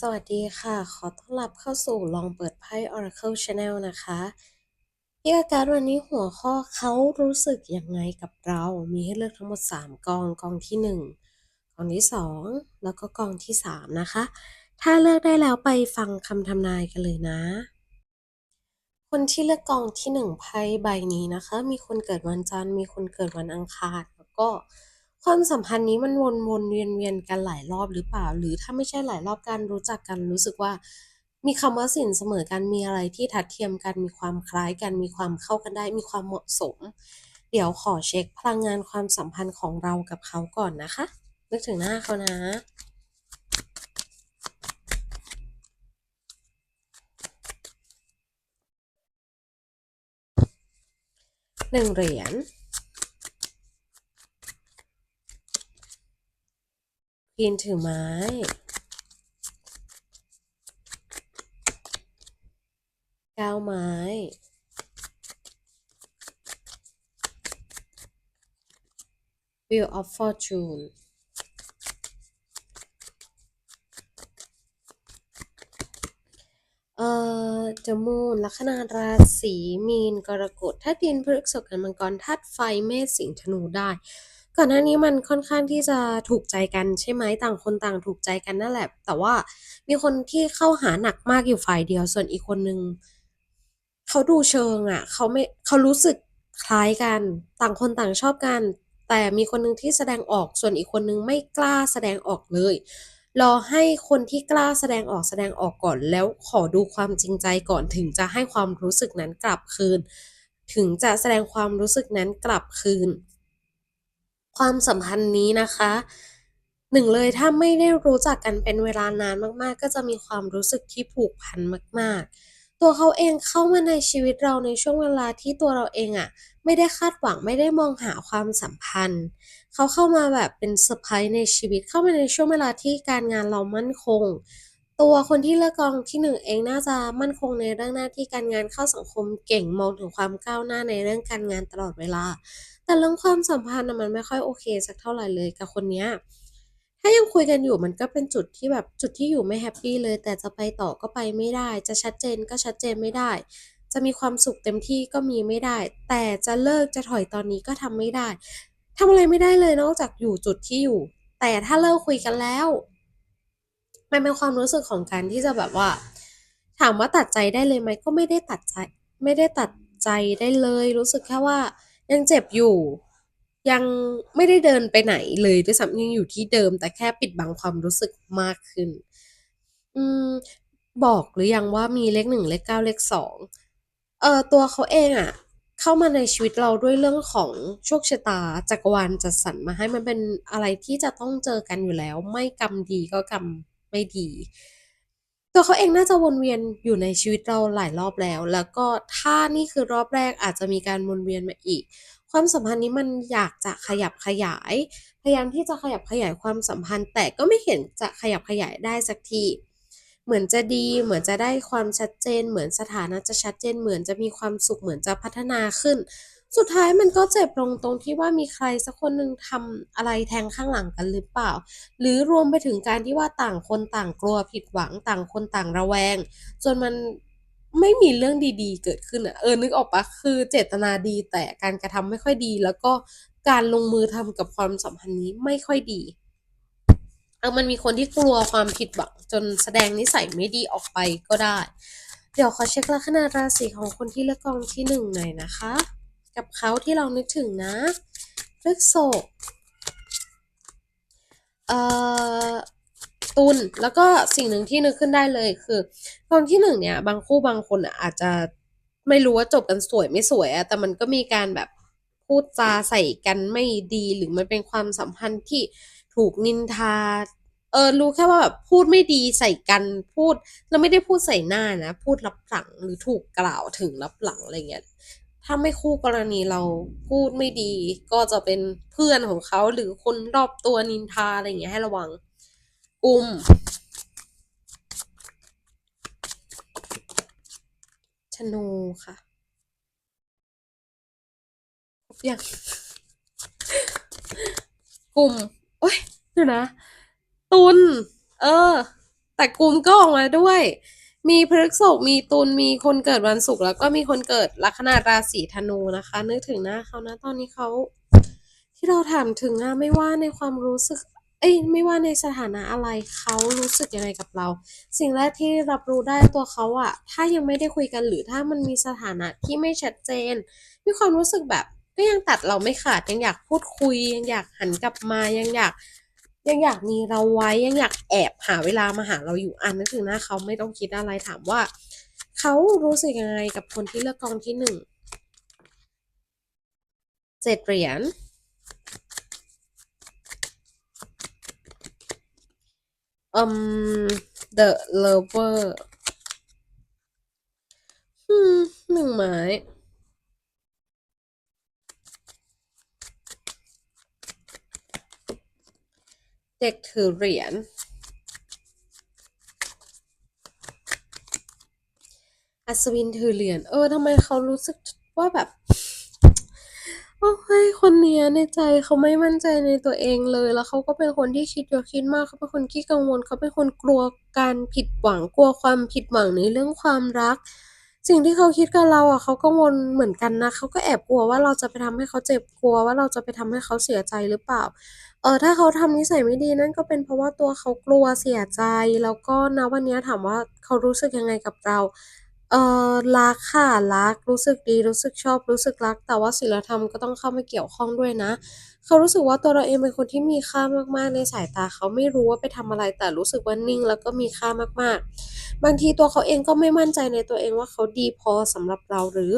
สวัสดีค่ะ ขอต้อนรับเข้าสู่ลองเปิดไพ่ Oracle Channel นะคะที่อาการวันนี้หัวข้อเขารู้สึกยังไงกับเรา มีให้เลือกทั้งหมด 3 กอง กองที่ 1 กองที่ 2 แล้วก็กองที่ 3 นะคะ ถ้าเลือกได้แล้วไปฟังคำทำนายกันเลยนะ คนที่เลือกกองที่ 1 ไพ่ใบนี้นะคะ มีคนเกิดวันจันทร์ มีคนเกิดวันอังคาร แล้วก็ ความสัมพันธ์นี้มันวนๆเวียนๆกันหลายรอบหรือเปล่า หรือถ้าไม่ใช่หลายรอบการรู้จักกันรู้สึกว่า มีคำว่าสินเสมอกันมีอะไรที่ทัดเทียมกันมีความคล้ายกัน มีความเข้ากันได้ มีความเหมาะสม เดี๋ยวขอเช็คพลังงานความสัมพันธ์ของเรากับเขาก่อนนะคะ นึกถึงหน้าเขานะหนึ่งเหรียญ พีนถือไม้เก้าไม้ Wheel of Fortune เอ่อ The Moon ลัคนาราศีมีนกรกฎธาตุดินพฤกษกันมังกรธาตุไฟเมษสิงห์ธนูได้ ก่อนหน้านี้มันค่อนข้างที่จะถูกใจกันใช่ไหมต่างคนต่างถูกใจกันนั่นแหละ แต่ว่ามีคนที่เข้าหาหนักมากอยู่ฝ่ายเดียว ส่วนอีกคนนึงเขาดูเชิงอะเขาไม่เขารู้สึกคล้ายกัน ต่างคนต่างชอบกัน แต่มีคนนึงที่แสดงออกส่วนอีกคนนึงไม่กล้าแสดงออกเลยรอให้คนที่กล้าแสดงออกแสดงออกก่อน แล้วขอดูความจริงใจก่อนถึงจะให้ความรู้สึกนั้นกลับคืน ถึงจะแสดงความรู้สึกนั้นกลับคืน ความสัมพันธ์นี้นะคะหนึ่งเลยถ้าไม่ได้รู้จักกันเป็นเวลานานมากๆ ก็จะมีความรู้สึกที่ผูกพันมาก ๆ ตัวเขาเองเข้ามาในชีวิตเราในช่วงเวลาที่ตัวเราเองอะไม่ได้คาดหวังไม่ได้มองหาความสัมพันธ์ เขาเข้ามาแบบเป็นเซอร์ไพรส์ในชีวิตเข้ามาในช่วงเวลาที่การงานเรามั่นคง ตัวคนที่เลือกกองที่หนึ่งเองน่าจะมั่นคงในเรื่องหน้าที่การงานเข้าสังคมเก่งมองถึงความก้าวหน้าในเรื่องการงานตลอดเวลา แต่เรื่องความสัมพันธ์มันไม่ค่อยโอเคสักเท่าไหร่เลยกับคนเนี้ยถ้ายังคุยกันอยู่มันก็เป็นจุดที่แบบจุดที่อยู่ไม่แฮปปี้เลย แต่จะไปต่อก็ไปไม่ได้ จะชัดเจนก็ชัดเจนไม่ได้ จะมีความสุขเต็มที่ก็มีไม่ได้ แต่จะเลิกจะถอยตอนนี้ก็ทำไม่ได้ทำอะไรไม่ได้เลยนอกจากอยู่จุดที่อยู่ แต่ถ้าเลิกคุยกันแล้ว มันเป็นความรู้สึกของการที่จะแบบว่า ถามว่าตัดใจได้เลยไหมก็ไม่ได้ตัดใจ ไม่ได้ตัดใจได้เลย รู้สึกแค่ว่ายังเจ็บอยู่ ยังไม่ได้เดินไปไหนเลยด้วยซ้ำยังอยู่ที่เดิม แต่แค่ปิดบังความรู้สึกมากขึ้น อืม บอกหรือยังว่ามีเลขหนึ่งเลขเก้าเลขสองเออตัวเขาเองอะเข้ามาในชีวิตเราด้วยเรื่องของโชคชะตาจักรวาลจัดสรรมาให้มันเป็นอะไรที่จะต้องเจอกันอยู่แล้ว ไม่กรรมดีก็กรรม ไม่ดี ตัวเขาเองน่าจะวนเวียนอยู่ในชีวิตเราหลายรอบแล้ว แล้วก็ถ้านี่คือรอบแรกอาจจะมีการวนเวียนมาอีก ความสัมพันธ์นี้มันอยากจะขยับขยาย พยายามที่จะขยับขยายความสัมพันธ์ แต่ก็ไม่เห็นจะขยับขยายได้สักทีเหมือนจะดีเหมือนจะได้ความชัดเจน เหมือนสถานะจะชัดเจน เหมือนจะมีความสุขเหมือนจะพัฒนาขึ้น สุดท้ายมันก็เจ็บลงตรงที่ว่ามีใครสักคนหนึ่งทำอะไรแทงข้างหลังกันหรือเปล่า หรือรวมไปถึงการที่ว่าต่างคนต่างกลัวผิดหวังต่างคนต่างระแวง จนมันไม่มีเรื่องดีๆ เกิดขึ้นอะเออนึกออกปะคือเจตนาดีแต่การกระทำไม่ค่อยดี แล้วก็การลงมือทำกับความสัมพันธ์นี้ไม่ค่อยดีเออมันมีคนที่กลัวความผิดหวังจนแสดงนิสัยไม่ดีออกไปก็ได้ เดี๋ยวขอเช็คลัคนาราศีของคนที่เลือกกองที่หนึ่งหน่อยนะคะ กับเขาที่เรานึกถึงนะพฤษภเอ่อตุลแล้วก็สิ่งหนึ่งที่นึกขึ้นได้เลยคือกองที่หนึ่งเนี่ยบางคู่บางคนอะอาจจะไม่รู้ว่าจบกันสวยไม่สวยอะแต่มันก็มีการแบบพูดจาใส่กันไม่ดีหรือมันเป็นความสัมพันธ์ที่ถูกนินทา เออรู้แค่ว่าแบบพูดไม่ดีใส่กันพูด แล้วไม่ได้พูดใส่หน้านะ พูดรับหลังหรือถูกกล่าวถึงรับหลังอะไรเงี้ย ถ้าไม่คู่กรณีเราพูดไม่ดี ก็จะเป็นเพื่อนของเขาหรือคนรอบตัวนินทาอะไรอย่างเงี้ยให้ระวังกุมธนูค่ะครบยังกลุ่ม โอ้ยเดี๋ยวนะ ตุลเออ แต่กุมก็ออกมาด้วย มีพฤกษกมีตุลมีคนเกิดวันศุกร์แล้วก็มีคนเกิดลัคนาราศีธนูนะคะ นึกถึงหน้าเขานะตอนนี้เขา ที่เราถามถึงอะไม่ว่าในความรู้สึก เอ้ยไม่ว่าในสถานะอะไรเขารู้สึกยังไงกับเรา สิ่งแรกที่รับรู้ได้ตัวเขาอะถ้ายังไม่ได้คุยกันหรือถ้ามันมีสถานะที่ไม่ชัดเจน มีความรู้สึกแบบก็ยังตัดเราไม่ขาดยังอยากพูดคุยยังอยากหันกลับมายังอยาก ยังอยากมีเราไว้ยังอยากแอบหาเวลามาหาเราอยู่อ่านนึกถึงหน้าเขาไม่ต้องคิดอะไรถามว่า เขารู้สึกยังไงกับคนที่เลือกกองที่หนึ่งเจ็ดเหรียญอืม the lover อืมหนึ่งไม้ เด็กถือเหรียญ อัศวินถือเหรียญ เออทำไมเขารู้สึกว่าแบบ โอ้ยคนเนี้ยในใจเขาไม่มั่นใจในตัวเองเลย แล้วเขาก็เป็นคนที่คิดเยอะคิดมากเขาเป็นคนขี้กังวล เขาเป็นคนกลัวการผิดหวัง กลัวความผิดหวังในเรื่องความรัก สิ่งที่เขาคิดกับเราอะเขากังวลเหมือนกันนะเขาก็แอบกลัวว่าเราจะไปทำให้เขาเจ็บกลัวว่าเราจะไปทำให้เขาเสียใจหรือเปล่า เออถ้าเขาทำนิสัยไม่ดีนั่นก็เป็นเพราะว่าตัวเขากลัวเสียใจ แล้วก็นะวันเนี้ยถามว่าเขารู้สึกยังไงกับเรา เออรักค่ะ รัก รู้สึกดี รู้สึกชอบ รู้สึกรัก แต่ว่าศีลธรรมก็ต้องเข้ามาเกี่ยวข้องด้วยนะ เขารู้สึกว่าตัวเราเองเป็นคนที่มีค่ามาก ๆ ในสายตาเขาไม่รู้ว่าไปทำอะไรแต่รู้สึกว่านิ่ง แล้วก็มีค่ามาก ๆ บางทีตัวเขาเองก็ไม่มั่นใจในตัวเองว่าเขาดีพอสำหรับเราหรือ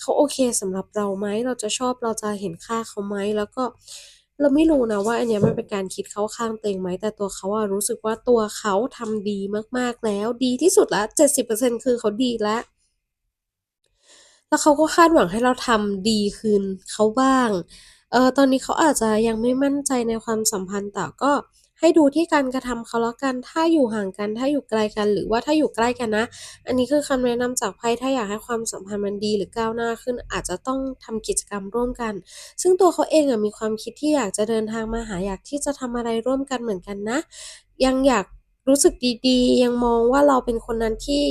เขาโอเคสำหรับเราไหม เราจะชอบเราจะเห็นค่าเขาไหม แล้วก็ เราไม่รู้นะว่าอันเนี้ยมันเป็นการคิดเข้าข้างตัวเองไหมแต่ตัวเขาอะรู้สึกว่าตัวเขาทำดีมากๆแล้ว ดีที่สุดละเจ็ดสิบเปอร์เซ็นคือเขาดีแล้วแล้วเขาก็คาดหวังให้เราทำดีคืนเขาบ้างเออตอนนี้เขาอาจจะยังไม่มั่นใจในความสัมพันธ์แต่ก็ ให้ดูที่การกระทำเขาแล้วกัน ถ้าอยู่ห่างกัน ถ้าอยู่ไกลกัน หรือว่าถ้าอยู่ใกล้กันนะ อันนี้คือคำแนะนำจากไพ่ถ้าอยากให้ความสัมพันธ์มันดีหรือก้าวหน้าขึ้น อาจจะต้องทำกิจกรรมร่วมกัน ซึ่งตัวเขาเองอะมีความคิดที่อยากจะเดินทางมาหาอยากที่จะทำอะไรร่วมกันเหมือนกันนะ ยังอยากรู้สึกดีๆ ยังมองว่าเราเป็นคนนั้นที่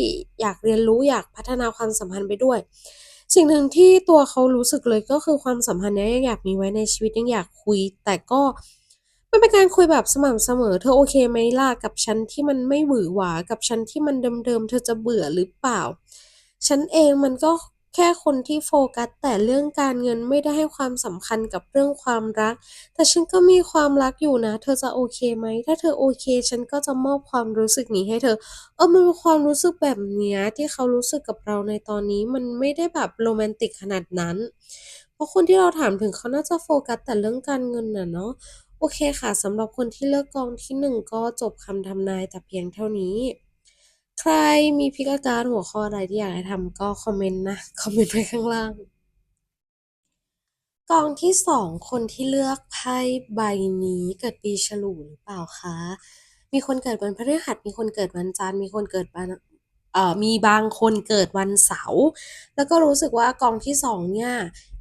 อยากเรียนรู้อยากพัฒนาความสัมพันธ์ไปด้วย สิ่งหนึ่งที่ตัวเขารู้สึกเลยก็คือความสัมพันธ์นี้ยังอยากมีไว้ในชีวิตยังอยากคุย แต่ก็ มันเป็นการคุยแบบสม่ำเสมอ เธอโอเคไหมล่ะกับฉันที่มันไม่หวือหวากับฉันที่มันเดิมๆ เธอจะเบื่อหรือเปล่า ฉันเองมันก็แค่คนที่โฟกัสแต่เรื่องการเงินไม่ได้ให้ความสำคัญกับเรื่องความรัก แต่ฉันก็มีความรักอยู่นะ เธอจะโอเคไหม ถ้าเธอโอเค ฉันก็จะมอบความรู้สึกนี้ให้เธอ เออมันเป็นความรู้สึกแบบเนี้ยที่เขารู้สึกกับเราในตอนนี้มันไม่ได้แบบโรแมนติกขนาดนั้น เพราะคนที่เราถามถึงเขาน่าจะโฟกัสแต่เรื่องการเงินน่ะเนาะ โอเคค่ะสำหรับคนที่เลือกกองที่หนึ่งก็จบคำทำนายแต่เพียงเท่านี้ ใครมีพิกการหัวข้ออะไรที่อยากให้ทำก็คอมเมนต์นะ คอมเมนต์ไว้ข้างล่าง กองที่สองคนที่เลือกไพ่ใบนี้เกิดปีฉลูหรือเปล่าคะ มีคนเกิดวันพฤหัส มีคนเกิดวันจันทร์ มีคนเกิดวัน มีบางคนเกิดวันเสาร์แล้วก็รู้สึกว่ากองที่สองเนี่ย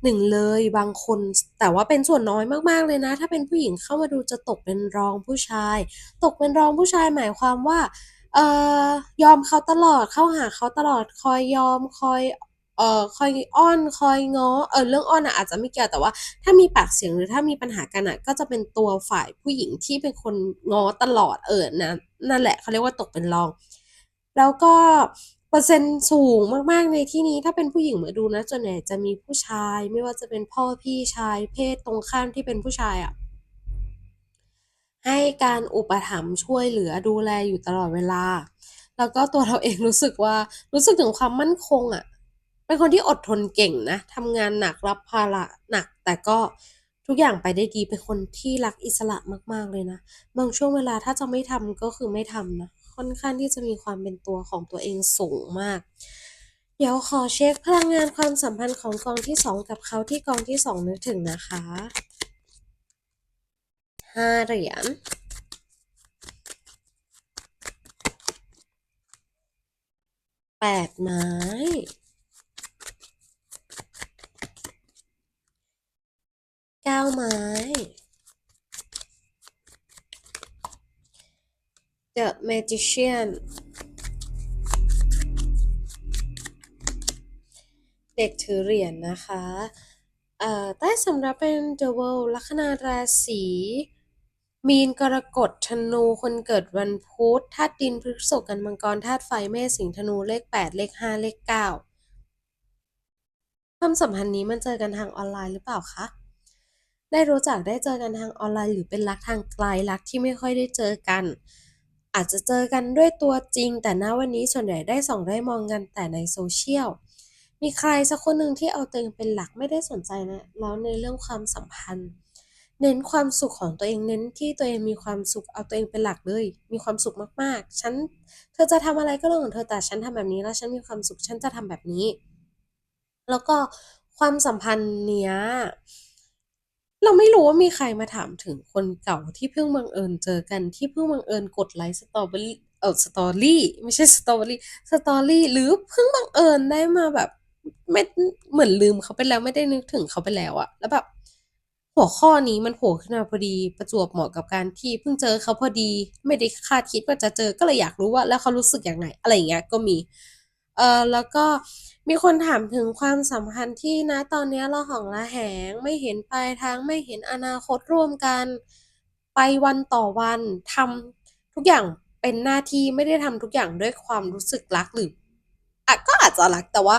หนึ่งเลยบางคนแต่ว่าเป็นส่วนน้อยมากๆเลยนะ ถ้าเป็นผู้หญิงเข้ามาดูจะตกเป็นรองผู้ชาย ตกเป็นรองผู้ชายหมายความว่าเอ่อยอมเขาตลอดเข้าหาเขาตลอดคอยยอมคอยเอ่อคอยอ้อนคอยง้อเออเรื่องอ้อนอะอาจจะไม่เกี่ยวแต่ว่า ถ้ามีปากเสียงหรือถ้ามีปัญหากันอะก็จะเป็นตัวฝ่ายผู้หญิงที่เป็นคนง้อตลอดเออนะนั่นแหละเขาเรียกว่าตกเป็นรอง แล้วก็เปอร์เซ็นต์สูงมากๆในที่นี้ถ้าเป็นผู้หญิงมาดูนะส่วนใหญ่จะมีผู้ชาย ไม่ว่าจะเป็นพ่อพี่ชาย เพศตรงข้ามที่เป็นผู้ชายอะให้การอุปถัมภ์ช่วยเหลือดูแลอยู่ตลอดเวลา แล้วก็ตัวเราเองรู้สึกว่ารู้สึกถึงความมั่นคงอะ เป็นคนที่อดทนเก่งนะทำงานหนักรับภาระหนัก แต่ก็ทุกอย่างไปได้ดีเป็นคนที่รักอิสระมากๆเลยนะ บางช่วงเวลาถ้าจะไม่ทำก็คือไม่ทำนะ ค่อนข้างที่จะมีความเป็นตัวของตัวเองสูงมาก เดี๋ยวขอเช็คพลังงานความสัมพันธ์ของกองที่สองกับเขาที่กองที่สองนึกถึงนะคะห้าเหรียญแปดไม้เก้าไม้ The Magician เด็กถือเหรียญนะคะเอ่อใต้สำรับเป็น The World ลัคนาราศีมีนกรกฎธนูคนเกิดวันพุธธาตุดินพฤษภกันมังกรธาตุไฟเมษสิงธนูเลข 8 เลข 5 เลข 9 ความสัมพันธ์นี้มันเจอกันทางออนไลน์หรือเปล่าคะ ได้รู้จักได้เจอกันทางออนไลน์หรือเป็นรักทางไกลรักที่ไม่ค่อยได้เจอกัน อาจจะเจอกันด้วยตัวจริง แต่ณวันนี้ส่วนใหญ่ได้ส่องได้มองกันแต่ในโซเชียลมีใครสักคนหนึ่งที่เอาตัวเองเป็นหลักไม่ได้สนใจนะแล้วในเรื่องความสัมพันธ์ เน้นความสุขของตัวเองเน้นที่ตัวเองมีความสุขเอาตัวเองเป็นหลักเลย มีความสุขมากๆ ฉันเธอจะทำอะไรก็เรื่องของเธอแต่ฉันทำแบบนี้แล้วฉันมีความสุขฉันจะทำแบบนี้ แล้วก็ความสัมพันธ์เนี้ย เราไม่รู้ว่ามีใครมาถามถึงคนเก่าที่เพิ่งบังเอิญเจอกันที่เพิ่งบังเอิญกดไลค์สตอเบอรี่เออสตอรี่ไม่ใช่สตอเบอรี่สตอรี่หรือเพิ่งบังเอิญได้มาแบบไม่เหมือนลืมเขาไปแล้วไม่ได้นึกถึงเขาไปแล้วอะแล้วแบบหัวข้อนี้มันโผล่ขึ้นมาพอดีประจวบเหมาะกับการที่เพิ่งเจอเขาพอดี ไม่ได้คาดคิดว่าจะเจอก็เลยอยากรู้ว่า แล้วเขารู้สึกอย่างไรอะไรอย่างเงี้ยก็มี เออแล้วก็มีคนถามถึงความสัมพันธ์ที่ณตอนนี้ยระหองระแหง ไม่เห็นปลายทางไม่เห็นอนาคตร่วมกันไปวันต่อวันทำทุกอย่างเป็นหน้าที่ไม่ได้ทำทุกอย่างด้วยความรู้สึกรักหรืออะก็อาจจะรักแต่ว่า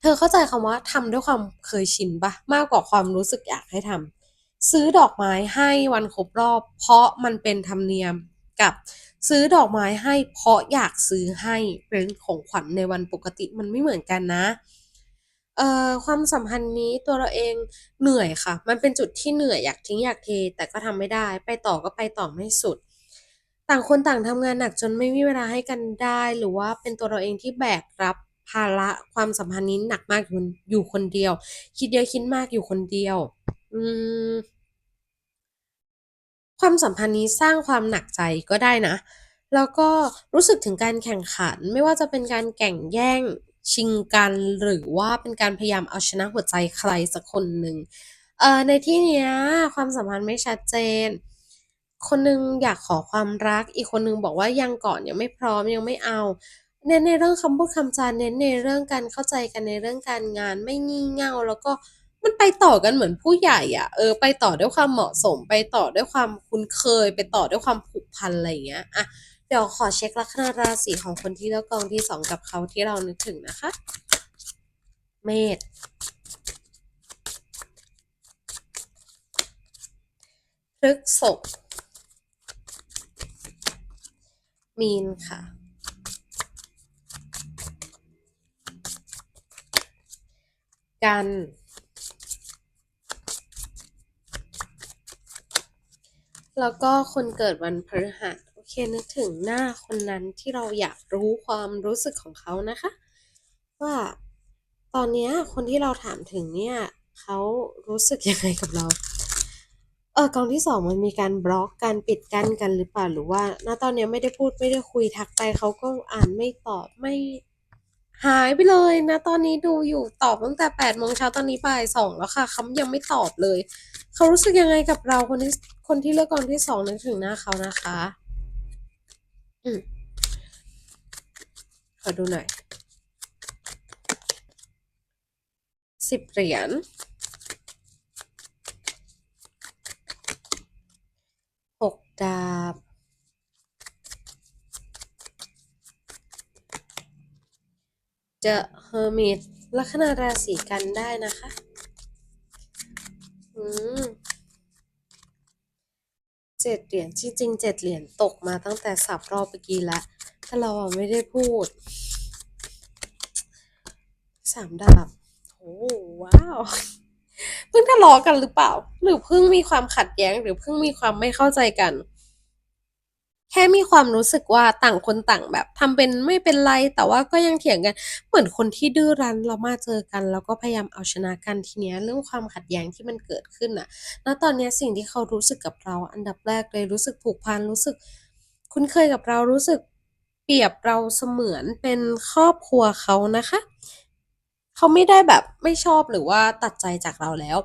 เธอเข้าใจคำว่าทำด้วยความเคยชินปะมากกว่าความรู้สึกอยากให้ทำซื้อดอกไม้ให้วันครบรอบ เพราะมันเป็นธรรมเนียมกับ ซื้อดอกไม้ให้เพราะอยากซื้อให้เป็นของขวัญในวันปกติมันไม่เหมือนกันนะเอ่อความสัมพันธ์นี้ตัวเราเองเหนื่อยค่ะ มันเป็นจุดที่เหนื่อยอยากทิ้งอยากเท แต่ก็ทำไม่ได้ ไปต่อก็ไปต่อไม่สุด ต่างคนต่างทำงานหนักจนไม่มีเวลาให้กันได้ หรือว่าเป็นตัวเราเองที่แบกรับภาระความสัมพันธ์นี้หนักมากอยู่อยู่คนเดียว คิดเยอะคิดมากอยู่คนเดียว อืม ความสัมพันธ์นี้สร้างความหนักใจก็ได้นะ แล้วก็รู้สึกถึงการแข่งขันไม่ว่าจะเป็นการแข่งแย่งชิงกันหรือว่าเป็นการพยายามเอาชนะหัวใจใครสักคนหนึ่งเอ่อในที่เนี้ยความสัมพันธ์ไม่ชัดเจน คนหนึ่งอยากขอความรัก อีกคนหนึ่งบอกว่ายังก่อนยังไม่พร้อมยังไม่เอาเน้นในเรื่องคำพูดคำจาเน้นในเรื่องการเข้าใจกันในเรื่องการงานไม่งี่เง่าแล้วก็ มันไปต่อกันเหมือนผู้ใหญ่อะเออไปต่อด้วยความเหมาะสม ไปต่อด้วยความคุ้นเคย ไปต่อด้วยความผูกพันอะไรอย่างเงี้ยอะเดี๋ยวขอเช็คลัคนาราศีของคนที่เลือกกองที่สองกับเขาที่เรานึกถึงนะคะ เมษพฤษภมีนค่ะ กัน แล้วก็คนเกิดวันพฤหัสโอเคนึกถึงหน้าคนนั้นที่เราอยากรู้ความรู้สึกของเขานะคะ ว่าตอนนี้คนที่เราถามถึงเนี่ยเขารู้สึกยังไงกับเราเออกองที่สองมันมีการบล็อกการปิดกั้นกันหรือเปล่าหรือว่าณตอนนี้ไม่ได้พูดไม่ได้คุยทักไปเขาก็อ่านไม่ตอบไม่หายไปเลยนะ ตอนนี้ดูอยู่ตอบตั้งแต่แปดโมงเช้าตอนนี้บ่ายสองแล้วค่ะเขายังไม่ตอบเลย เขารู้สึกยังไงกับเราคนที่ คนที่เลือกกองที่สองนึกถึงหน้าเขานะคะ อืมขอดูหน่อยสิบเหรียญหกดาบ The Hermit ลัคนาราศีกันได้นะคะ อืม เจ็ดเหรียญจริงๆเจ็ดเหรียญตกมาตั้งแต่สับรอบเมื่อกี้แล้วถ้าเราไม่ได้พูดสามดาบโอ้ว้าวเพิ่งทะเลาะกันหรือเปล่า หรือเพิ่งมีความขัดแย้งหรือเพิ่งมีความไม่เข้าใจกัน แค่มีความรู้สึกว่าต่างคนต่างแบบทำเป็นไม่เป็นไร แต่ว่าก็ยังเถียงกัน เหมือนคนที่ดื้อรั้นเรามาเจอกัน แล้วก็พยายามเอาชนะกันทีเนี้ยเรื่องความขัดแย้งที่มันเกิดขึ้นน่ะณตอนเนี้ยสิ่งที่เขารู้สึกกับเราอันดับแรกเลยรู้สึกผูกพันรู้สึก คุ้นเคยกับเรารู้สึกเปรียบเราเสมือนเป็นครอบครัวเขานะคะ เขาไม่ได้แบบไม่ชอบหรือว่าตัดใจจากเราแล้ว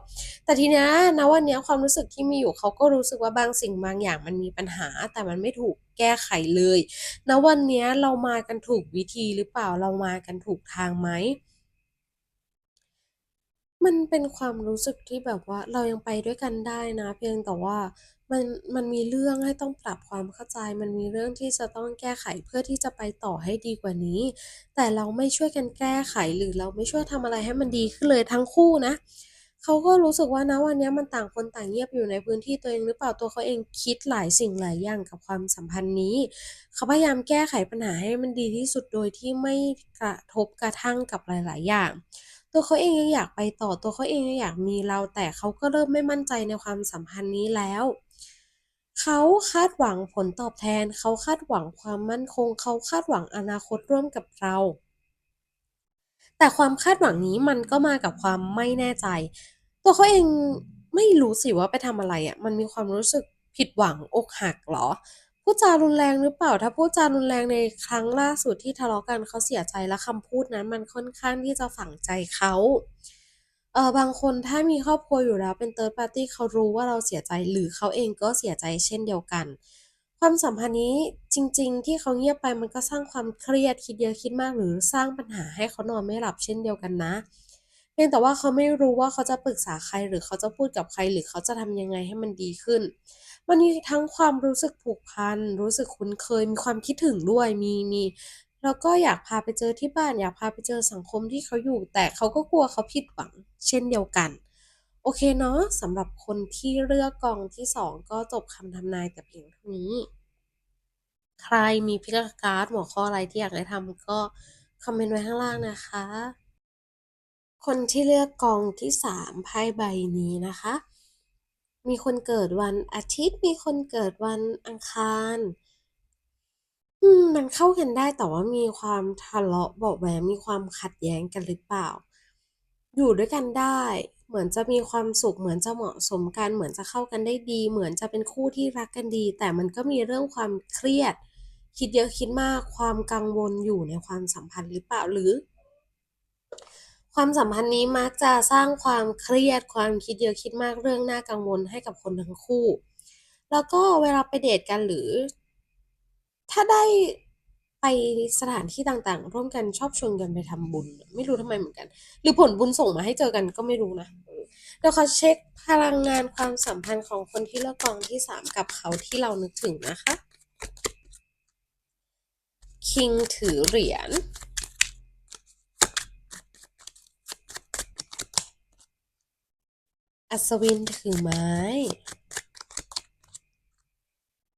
แต่ทีนี้ยณวันนี้ความรู้สึกที่มีอยู่เขาก็รู้สึกว่าบางสิ่งบางอย่างมันมีปัญหา แต่มันไม่ถูกแก้ไขเลยณวันนี้เรามากันถูกวิธีหรือเปล่าเรามากันถูกทางไหมมันเป็นความรู้สึกที่แบบว่าเรายังไปด้วยกันได้นะ เพียงแต่ว่า มันมันมีเรื่องให้ต้องปรับความเข้าใจ มันมีเรื่องที่จะต้องแก้ไขเพื่อที่จะไปต่อให้ดีกว่านี้ แต่เราไม่ช่วยกันแก้ไขหรือเราไม่ช่วยทำอะไรให้มันดีขึ้นเลยทั้งคู่นะเขาก็รู้สึกว่าณวันนี้มันต่างคนต่างเงียบอยู่ในพื้นที่ตัวเองหรือเปล่าตัวเขาเองคิดหลายสิ่งหลายอย่างกับความสัมพันธ์นี้ เขาพยายามแก้ไขปัญหาให้มันดีที่สุดโดยที่ไม่กระทบกระทั่งกับหลาย ๆ อย่าง ตัวเขาเองยังอยากไปต่อตัวเขาเองยังอยากมีเรา แต่เขาก็เริ่มไม่มั่นใจในความสัมพันธ์นี้แล้ว เขาคาดหวังผลตอบแทน เขาคาดหวังความมั่นคง เขาคาดหวังอนาคตร่วมกับเรา แต่ความคาดหวังนี้มันก็มากับความไม่แน่ใจ ตัวเขาเองไม่รู้สิว่าไปทำอะไรอะมันมีความรู้สึกผิดหวังอกหักเหรอพูดจารุนแรงหรือเปล่า ถ้าพูดจารุนแรงในครั้งล่าสุดที่ทะเลาะกันเขาเสียใจและคำพูดนั้น มันค่อนข้างที่จะฝังใจเขา เออบางคนถ้ามีครอบครัวอยู่แล้วเป็น Third Party เขารู้ว่าเราเสียใจหรือเขาเองก็เสียใจเช่นเดียวกัน ความสัมพันธ์นี้จริง ๆ ที่เขาเงียบไปมันก็สร้างความเครียดคิดเยอะคิดมากหรือสร้างปัญหาให้เขานอนไม่หลับเช่นเดียวกันนะเพียงแต่ว่าเขาไม่รู้ว่าเขาจะปรึกษาใครหรือเขาจะพูดกับใครหรือเขาจะทำยังไงให้มันดีขึ้น มันมีทั้งความรู้สึกผูกพันรู้สึกคุ้นเคยมีความคิดถึงด้วยมีมี แล้วก็อยากพาไปเจอที่บ้าน อยากพาไปเจอสังคมที่เขาอยู่ แต่เขาก็กลัวเขาผิดหวัง เช่นเดียวกัน โอเคเนาะสำหรับคนที่เลือกกองที่ 2 ก็จบคำทำนายแต่เพียงเท่านี้ ใครมี pick a card หัวข้ออะไรที่อยากให้ทำก็คอมเมนต์ไว้ข้างล่างนะคะ คนที่เลือกกองที่3ไพ่ใบนี้นะคะ มีคนเกิดวันอาทิตย์ มีคนเกิดวันอังคาร อืม มันเข้ากันได้ แต่ว่ามีความทะเลาะเบาะแว้ง มีความขัดแย้งกันหรือเปล่า อยู่ด้วยกันได้ เหมือนจะมีความสุข เหมือนจะเหมาะสมกัน เหมือนจะเข้ากันได้ดี เหมือนจะเป็นคู่ที่รักกันดี แต่มันก็มีเรื่องความเครียด คิดเยอะคิดมาก ความกังวลอยู่ในความสัมพันธ์หรือเปล่า หรือ ความสัมพันธ์นี้มักจะสร้างความเครียด ความคิดเยอะคิดมาก เรื่องน่ากังวลให้กับคนทั้งคู่ แล้วก็เวลาไปเดตกัน หรือ ถ้าได้ไปสถานที่ต่างๆ ร่วมกันชอบชวนกันไปทำบุญ ไม่รู้ทำไมเหมือนกัน หรือผลบุญส่งมาให้เจอกันก็ไม่รู้นะเออเดี๋ยวขอเช็กพลังงานความสัมพันธ์ของคนที่เลือกกองที่3กับเขาที่เรานึกถึงนะคะ King ถือเหรียญอัศวินถือไม้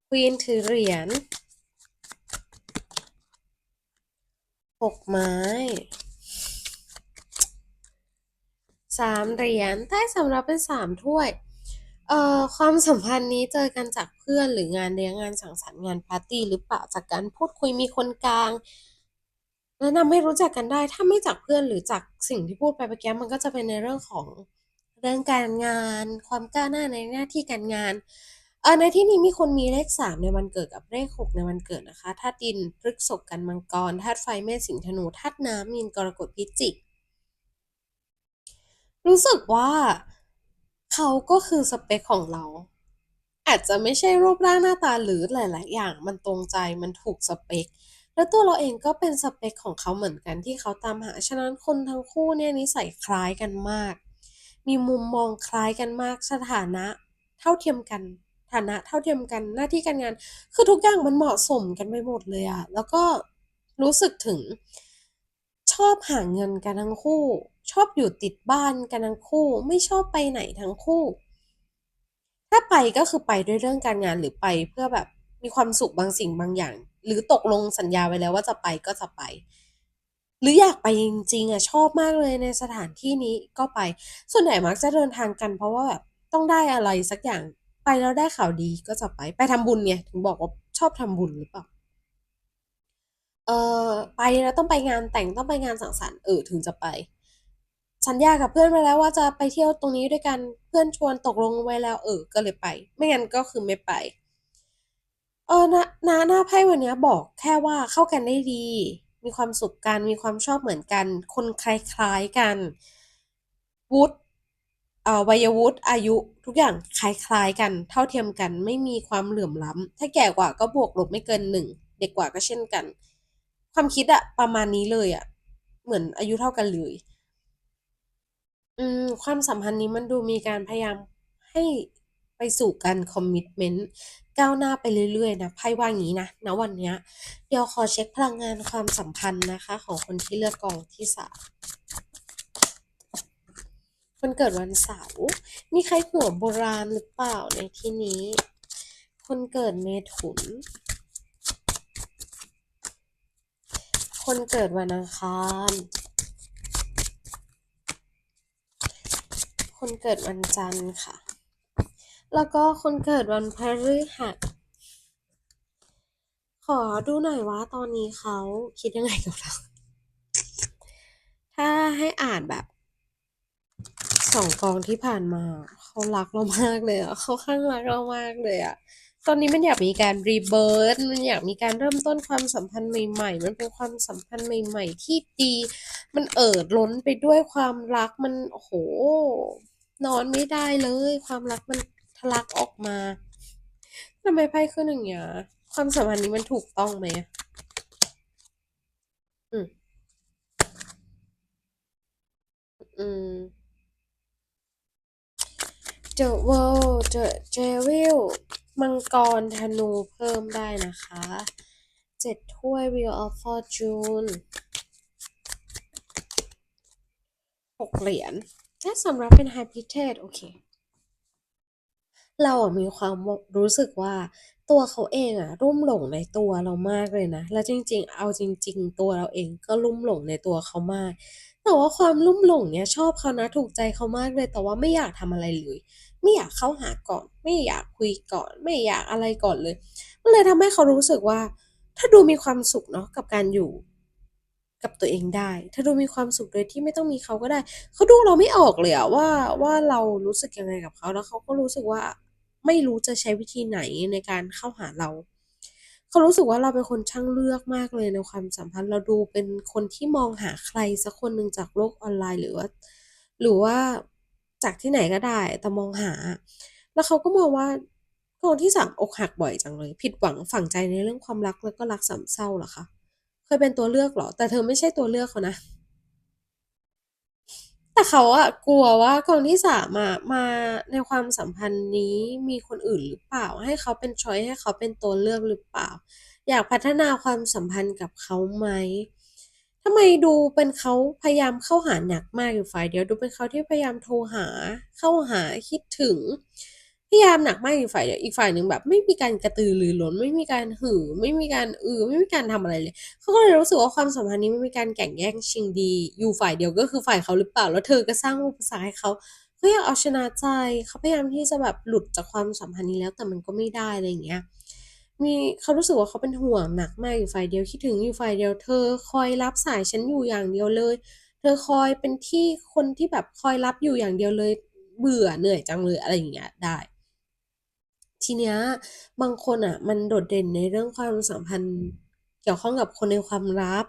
Queen ถือเหรียญ หกไม้สามเหรียญไพ่สำรับเป็น3ถ้วย เอ่อความสัมพันธ์นี้เจอกันจากเพื่อนหรืองานเลี้ยงงานสังสรรค์งานปาร์ตี้หรือเปล่าจากการพูดคุยมีคนกลางแนะนำให้รู้จักกันได้ ถ้าไม่จากเพื่อนหรือจากสิ่งที่พูดไปเมื่อกี้มันก็จะเป็นในเรื่องของเรื่องการงาน ความก้าวหน้าในหน้าที่การงาน เออในที่นี้มีคนมีเลข 3 ในวันเกิดกับเลข 6 ในวันเกิดนะคะธาตุดินพฤษภกันมังกรธาตุไฟเมษสิงห์ธนูธาตุน้ำมีนกรกฎพิจิก รู้สึกว่าเขาก็คือสเปกของเรา อาจจะไม่ใช่รูปร่างหน้าตาหรือหลาย ๆ อย่างมันตรงใจมันถูกสเปกแล้วตัวเราเองก็เป็นสเปกของเขาเหมือนกันที่เขาตามหา ฉะนั้นคนทั้งคู่เนี่ยนิสัยคล้ายกันมาก มีมุมมองคล้ายกันมากสถานะ เท่าเทียมกัน ฐานะเท่าเทียมกันหน้าที่การงาน คือทุกอย่างมันเหมาะสมกันไปหมดเลยอะแล้วก็รู้สึกถึงชอบหาเงินกันทั้งคู่ ชอบอยู่ติดบ้านกันทั้งคู่ ไม่ชอบไปไหนทั้งคู่ ถ้าไปก็คือไปด้วยเรื่องการงานหรือไปเพื่อแบบมีความสุขบางสิ่งบางอย่าง หรือตกลงสัญญาไว้แล้วว่าจะไปก็จะไป หรืออยากไปจริงๆอะชอบมากเลยในสถานที่นี้ก็ไป ส่วนใหญ่มักจะเดินทางกันเพราะว่าแบบต้องได้อะไรสักอย่าง ไปแล้วได้ข่าวดีก็จะไปไปทำบุญไงถึงบอกว่าชอบทำบุญหรือเปล่าเอ่อไปแล้วต้องไปงานแต่งต้องไปงานสังสรรค์เออถึงจะไป สัญญากับเพื่อนไว้แล้วว่าจะไปเที่ยวตรงนี้ด้วยกันเพื่อนชวนตกลงไว้แล้ว เออ ก็เลยไป ไม่งั้นก็คือไม่ไป เออณณหน้าไพ่วันนี้บอกแค่ว่าเข้ากันได้ดี มีความสุขกันมีความชอบเหมือนกัน คนคล้ายๆกันวุฒิ วัยวุฒิอายุทุกอย่างคล้าย ๆ กันเท่าเทียมกันไม่มีความเหลื่อมล้ำถ้าแก่กว่าก็บวกลบไม่เกินหนึ่งเด็กกว่าก็เช่นกัน ความคิดอะประมาณนี้เลยอะเหมือนอายุเท่ากันเลยอืมความสัมพันธ์นี้มันดูมีการพยายามให้ไปสู่การคอมมิตเมนต์ก้าวหน้าไปเรื่อยๆนะไพ่ว่างี้นะณวันเนี้ยเดี๋ยวขอเช็คพลังงานความสัมพันธ์นะคะ ของคนที่เลือกกองที่สาม คนเกิดวันเสาร์มีใครหัวโบราณหรือเปล่าในที่นี้ คนเกิดเมถุน คนเกิดวันอังคาร คนเกิดวันจันทร์ค่ะ แล้วก็คนเกิดวันพฤหัสขอดูหน่อยว่าตอนนี้เขาคิดยังไงกับเรา ถ้าให้อ่านแบบ สองกองที่ผ่านมาเขารักเรามากเลยอะเขาข้างรักเรามากเลยอะตอนนี้มันอยากมีการรีเบิร์ตมันอยากมีการเริ่มต้นความสัมพันธ์ใหม่ ๆ มันเป็นความสัมพันธ์ใหม่ ๆ ที่ดี มันเอิดล้นไปด้วยความรักมันโอ้โหนอนไม่ได้เลย ความรักมันทะลักออกมาทำไมไพ่ขึ้นอย่างเงี้ยความสัมพันธ์นี้มันถูกต้องไหมอะอืมอืม The World The Devil มังกรธนูเพิ่มได้นะคะเจ็ดถ้วย Wheel of Fortune หกเหรียญถ้าสำหรับเป็น High Priestess โอเค เราอะมีความรู้สึกว่าตัวเขาเองอะรุ่มหลงในตัวเรามากเลยนะ แล้วจริง ๆ เอาจริง ๆ ตัวเราเองก็รุ่มหลงในตัวเขามาก แต่ว่าความรุ่มหลงเนี่ยชอบเขานะถูกใจเขามากเลย แต่ว่าไม่อยากทำอะไรเลย ไม่อยากเข้าหาก่อน ไม่อยากคุยก่อน ไม่อยากอะไรก่อนเลยมันเลยทำให้เขารู้สึกว่า ถ้าดูมีความสุขเนาะกับการอยู่กับตัวเองได้ ถ้าดูมีความสุขโดยที่ไม่ต้องมีเขาก็ได้ เขาดูเราไม่ออกเลยอะว่าว่าเรารู้สึกยังไงกับเขาแล้วเขาก็รู้สึกว่าไม่รู้จะใช้วิธีไหนในการเข้าหาเรา เขารู้สึกว่าเราเป็นคนช่างเลือกมากเลยในความสัมพันธ์ เราดูเป็นคนที่มองหาใครสักคนหนึ่งจากโลกออนไลน์หรือว่า หรือว่า จากที่ไหนก็ได้ แต่มองหา แล้วเขาก็มองว่าคนที่สามอกหักบ่อยจังเลย ผิดหวังฝังใจในเรื่องความรักแล้วก็รักสามเศร้าเหรอคะเคยเป็นตัวเลือกหรอ แต่เธอไม่ใช่ตัวเลือกเขานะแต่เขาอะกลัวว่าคนที่สามอะมาในความสัมพันธ์นี้มีคนอื่นหรือเปล่า ให้เขาเป็นช้อยให้เขาเป็นตัวเลือกหรือเปล่า อยากพัฒนาความสัมพันธ์กับเขาไหม ทำไมดูเป็นเขาพยายามเข้าหาหนักมากอยู่ฝ่ายเดียว ดูเป็นเขาที่พยายามโทรหาเข้าหาคิดถึง พยายามหนักมากอยู่ฝ่ายเดียวอีกฝ่ายหนึ่งแบบ ไม่มีการกระตือรือร้นไม่มีการหือ ไม่มีการอือไม่มีการทำอะไรเลยเขาก็เลยรู้สึกว่าความสัมพันธ์นี้ไม่มีการแข่งแย่งชิงดี อยู่ฝ่ายเดียวก็คือฝ่ายเขาหรือเปล่าแล้วเธอก็สร้างอุปสรรคให้เขาเขาอยากเอาชนะใจเขาพยายามที่จะแบบหลุดจากความสัมพันธ์นี้แล้วแต่มันก็ไม่ได้อะไรอย่างเงี้ย มีเขารู้สึกว่าเขาเป็นห่วงหนักมากอยู่ฝ่ายเดียวคิดถึงอยู่ฝ่ายเดียวเธอคอยรับสายฉันอยู่อย่างเดียวเลย เธอคอยเป็นที่คนที่แบบคอยรับอยู่อย่างเดียวเลย เบื่อเหนื่อยจังเลยอะไรอย่างเงี้ยได้ทีเนี้ยบางคนอะ มันโดดเด่นในเรื่องความสัมพันธ์เกี่ยวข้องกับคนในความลับ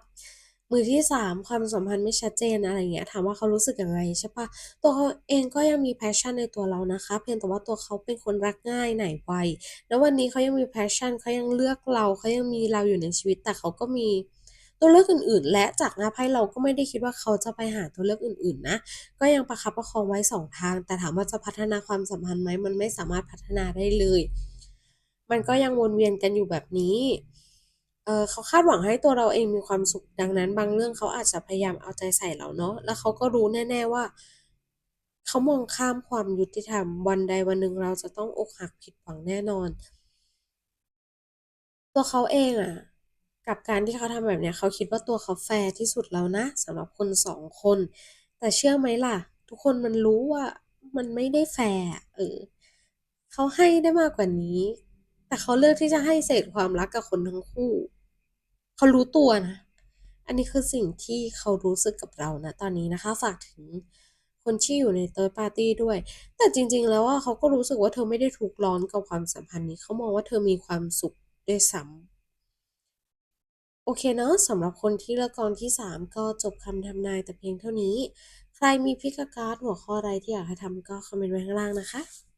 มือที่สามความสัมพันธ์ไม่ชัดเจนอะไรเงี้ยถามว่าเขารู้สึกยังไงใช่ปะตัวเขาเองก็ยังมีแพชชั่นในตัวเรานะคะ เพียงแต่ว่าตัวเขาเป็นคนรักง่ายไหนไวแล้ววันนี้เขายังมีแพชชั่นเขายังเลือกเราเขายังมีเราอยู่ในชีวิต แต่เขาก็มีตัวเลือกอื่น ๆ และจากหน้าไพ่เราก็ไม่ได้คิดว่าเขาจะไปหาตัวเลือกอื่น ๆ นะ ก็ยังประคับประคองไว้สองทาง แต่ถามว่าจะพัฒนาความสัมพันธ์ไหมมันไม่สามารถพัฒนาได้เลย มันก็ยังวนเวียนกันอยู่แบบนี้ เออเขาคาดหวังให้ตัวเราเองมีความสุข ดังนั้น บางเรื่องเขาอาจจะพยายามเอาใจใส่เราเนาะ แล้วเขาก็รู้แน่ ๆว่า เขามองข้ามความยุติธรรม วันใดวันหนึ่งเราจะต้องอกหักผิดหวังแน่นอน ตัวเขาเองอะกับการที่เขาทำแบบเนี้ยเขาคิดว่าตัวเขาแฟร์ที่สุดแล้วนะสำหรับคนสองคน แต่เชื่อไหมล่ะ ทุกคนมันรู้ว่ามันไม่ได้แฟร์อะเออเขาให้ได้มากกว่านี้ แต่เขาเลือกที่จะให้เศษความรักกับคนทั้งคู่ เขารู้ตัวนะ อันนี้คือสิ่งที่เขารู้สึกกับเรานะตอนนี้นะคะ ฝากถึงคนที่อยู่ในเ h ิร์ปาร์ตี้ด้วย แต่จริง ๆ แล้วว่าเขาก็รู้สึกว่าเธอไม่ได้ทุกร้อนกับความสัมพันธ์นี้ เขามองว่าเธอมีความสุขด้วยซ้ำโอเคเนาะสำหรับคนที่เลือกกองที่ 3 ก็จบคำทำนายแต่เพียงเท่านี้ ใครมีพิกการ์ดหัวข้ออะไรที่อยากให้ทำก็คอมเมนต์ไว้ข้างล่างนะคะ